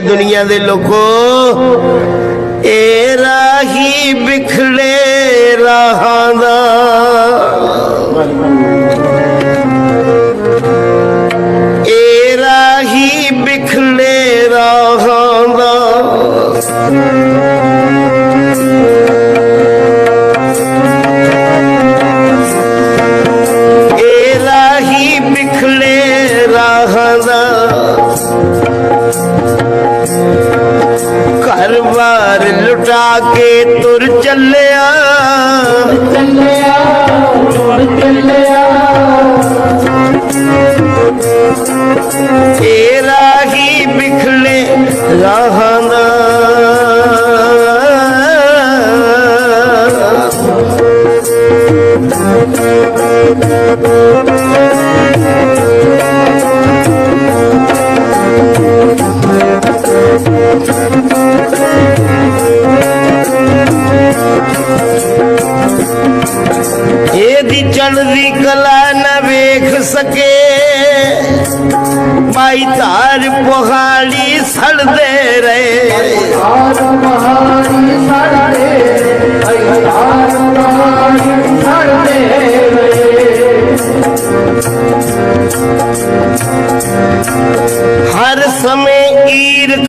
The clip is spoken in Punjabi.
ਦੁਨੀਆ ਦੇ ਲੋਕੋ ਇਹ ਰਾਹੀ ਵਿਖੜੇ ਰਾਹਾਂ ਦਾ। ਇਹ ਰਾਹੀ ਵਿਖੜੇ ਰਾਹਾਂ ਦਾ। ਘਰ ਬਾਰ ਲੁਟਾ ਕੇ ਤੁਰ ਚੱਲਿਆ। ਚੱਲਿਆ ਤੁਰ ਚੱਲਿਆ ਤੇਰਾ ਹੀ ਬਿਖਲੇ ਇਹਦੀ ਚੜ੍ਹਦੀ ਕਲਾ ਨਾ ਵੇਖ ਸਕੇ। ਭਾਈ ਧਾਰ ਪਹਾੜੀ ਸੜਦੇ ਰਹੇ। ਹਾਰ ਮਹਾਰੀ ਸਾਡੇ ਹਾਰ